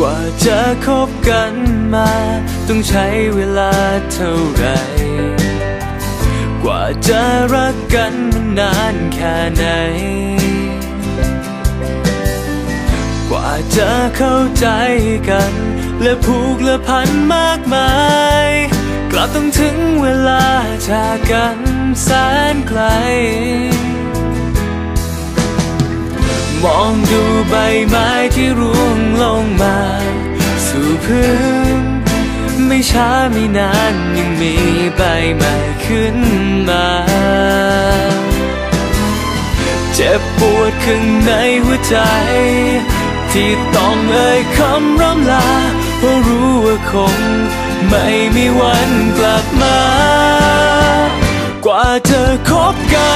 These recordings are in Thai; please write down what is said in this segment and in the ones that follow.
กว่าจะคบกันมา ต้องใช้เวลาเท่าไหรกว่าจะรักกันมันนานแค่ไหน กว่าจะเข้าใจกัน และผูกและพันมากมาย กลับต้องถึงเวลาจากกันแสนไกล มองดูใบไม้ที่ร่วงลงมา สู่พื้น ไม่ช้าไม่นานยังมีใบใหม่ขึ้นมา เจ็บปวดข้างในหัวใจ ที่ต้องเอ่ยคำร่ำลา เพราะรู้ว่าคงไม่มีวันกลับมา กว่าจะคบกัน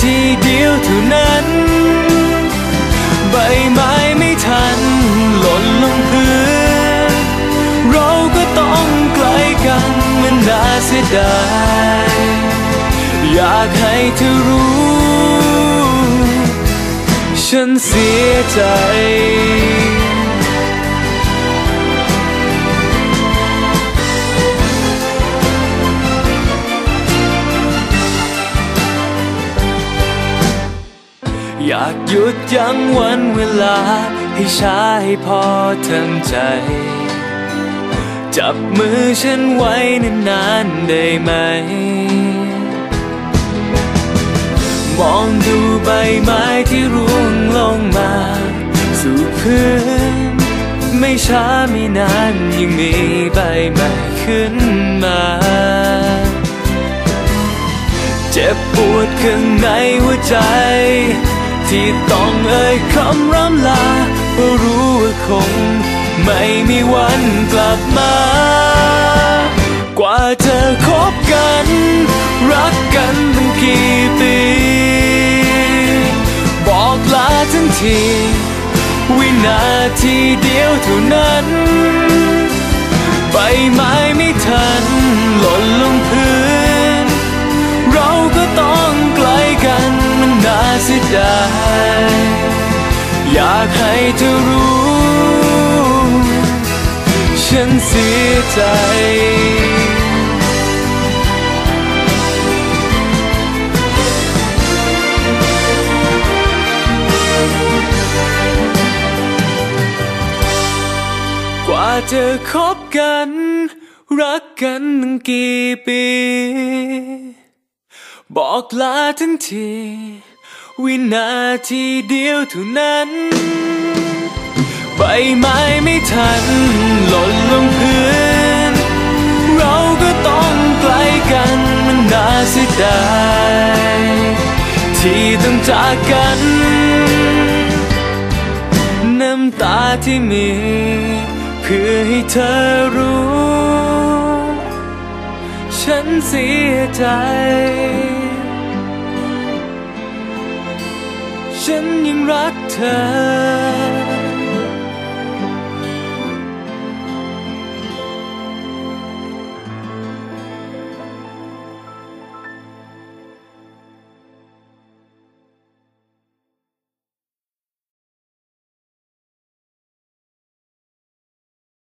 ทีเดียวเท่านั้น ใบไม้ไม่ทันหล่นลงพื้น เราก็ต้องไกลกันมันน่าเสียดายอยากให้เธอรู้ ฉันเสียใจ อยากหยุดยั้งวันเวลา ให้ช้าให้พอทั้งใจ จับมือฉันไว้นานๆได้ไหม มองดูใบไม้ที่ร่วงลงมา สู่พื้น ไม่ช้าไม่นานยังมีใบใหม่ขึ้นมาเจ็บปวดข้างในหัวใจ ที่ต้องเอ่ยคำร่ำลาเพราะรู้ว่าคง ไม่มีวันกลับมา กว่าจะคบกัน รักกันตั้งกี่ปี บอกลาทั้งที วินาทีเดียวเท่านั้น เสียดายอยากให้เธอรู้ ฉันเสียใจกว่าจะคบกัน รักกันตั้งกี่ปี บอกลาทั้งที วินาทีเดียวเท่านั้น ใบไม้ไม่ทันหล่นลงพื้น เราก็ต้องไกลกันมันน่าเสียดายที่ต้องจากกัน น้ำตาที่มี เพื่อให้เธอรู้ ฉันเสียใจ ฉันยังรักเธอ